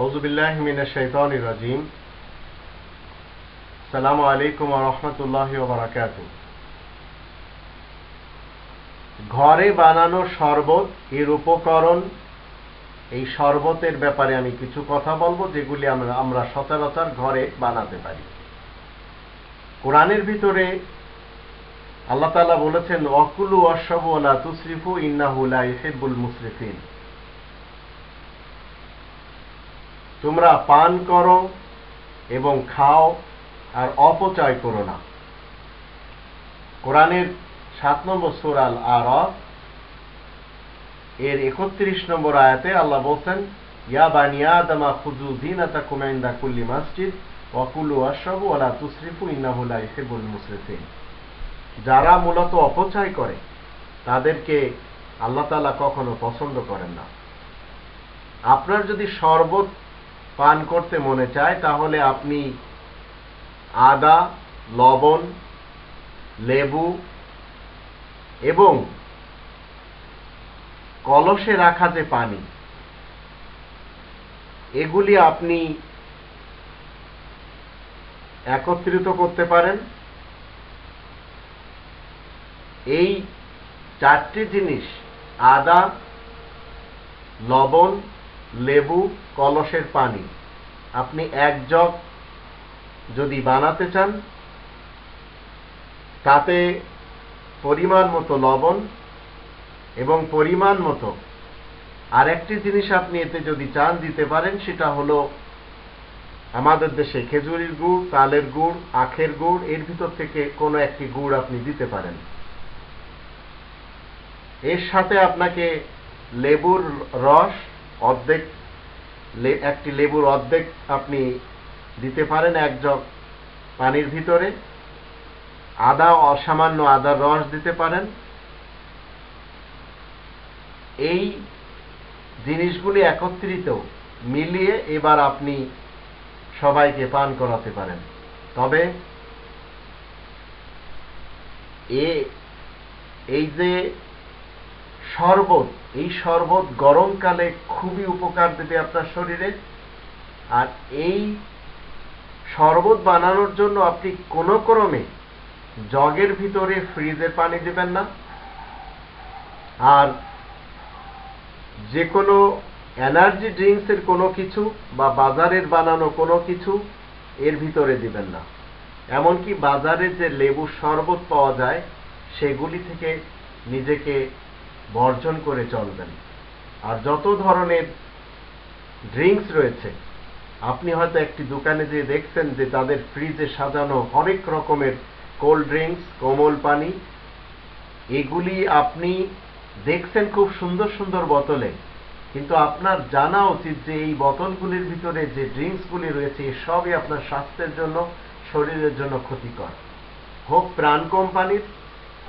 আউজুবিল্লাহ মিনা শৈতান রাজিম। সালামু আলাইকুম রহমতুল্লাহ বারাকাত ঘরে বানানো শরবত, এর উপকরণ, এই শরবতের ব্যাপারে আমি কিছু কথা বলব যেগুলি আমরা আমরা সচরাচর ঘরে বানাতে পারি। কোরআনের ভিতরে আল্লাহ তালা বলেছেন অকুলু অশবু আলা তুসরিফু ইন্নাহুল মুসরিফিন তোমরা পান করো এবং খাও আর অপচয় করো না। কোরআনের সাত নম্বর সুরাল আর এর একত্রিশ নম্বর আয়াতে আল্লাহ বলছেন, ইয়া বানিয়া আদামা খুজু জিনাতা কুমাইন্দা কুল্লি মসজিদ ওয়াকুলু আশরাবু ওয়ালা তুসরিফু ইন্নাহু লা ইহিব্বুল মুসরিফিন। যারা মূলত অপচয় করে, তাদেরকে আল্লাহ তাআলা কখনো পছন্দ করেন না। আপনার যদি শরবত পান করতে মনে চায়, তাহলে আপনি আদা, লবণ, লেবু এবং কলসে রাখা যে পানি, এগুলি আপনি একত্রিত করতে পারেন। এই চারটি জিনিস, আদা, লবণ লেবু, কলসের পানি। আপনি এক জগ যদি বানাতে চান, তাতে পরিমাণ মতো লবণ এবং পরিমাণ মতো আরেকটি জিনিস আপনি এতে যদি চান দিতে পারেন, সেটা হলো আমাদের দেশে খেজুরির গুড়, তালের গুড়, আখের গুড়, এর ভিতর থেকে কোনো একটি গুড় আপনি দিতে পারেন। এর সাথে আপনাকে লেবুর রস অর্ধেক একটি লেবুর অর্ধেক আপনি দিতে পারেন এক জগ পানির ভিতরে। আদা অসামান্য আদার রস দিতে পারেন। এই জিনিসগুলি একত্রিত মিলিয়ে এবার আপনি সবাইকে পান করাতে পারেন। তবে এ, এই যে শরবত, এই শরবত গরমকালে খুবই উপকার দেবে আপনার শরীরে। আর এই শরবত বানানোর জন্য আপনি কোনো ক্রমে জগের ভিতরে ফ্রিজের পানি দেবেন না। আর যে কোনো এনার্জি ড্রিঙ্কসের কোনো কিছু বা বাজারের বানানো কোনো কিছু এর ভিতরে দিবেন না। এমনকি বাজারে যে লেবুর শরবত পাওয়া যায়, সেগুলি থেকে নিজেকে বর্জন করে চলবেন। আর যত ধরনের ড্রিঙ্কস রয়েছে, আপনি হয়তো একটি দোকানে যে দেখছেন যে তাদের ফ্রিজে সাজানো অনেক রকমের কোল্ড ড্রিঙ্কস, কোমল পানি, এগুলি আপনি দেখছেন খুব সুন্দর সুন্দর বোতলে। কিন্তু আপনার জানা উচিত যে এই বোতলগুলির ভিতরে যে ড্রিঙ্কসগুলি রয়েছে সবই আপনার স্বাস্থ্যের জন্য, শরীরের জন্য ক্ষতিকর। হোক প্রাণ কোম্পানির,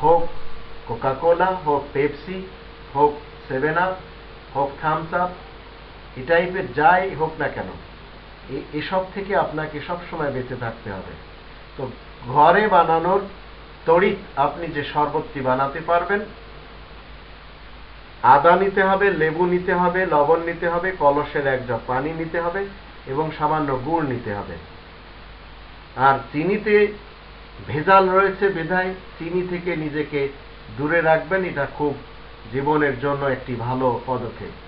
হোক কোকাকোলা হোক পেপসি হোক সেভেন আপ হোক থামস আপ এ টাইপের যাই হোক না কেন এসব থেকে আপনাকে সব সময় বেঁচে থাকতে হবে। তো ঘরে বানানোর তড়িৎ আপনি যে শরবতটি বানাতে পারবেন, আদা নিতে হবে, লেবু নিতে হবে, লবণ নিতে হবে, কলসের এক জগ পানি নিতে হবে এবং সামান্য গুড় নিতে হবে। আর চিনিতে ভেজাল রয়েছে বিধায়, চিনি থেকে নিজেকে দূরে রাখবেন এটা খুব জীবনের জন্য একটি ভালো পদক্ষেপ।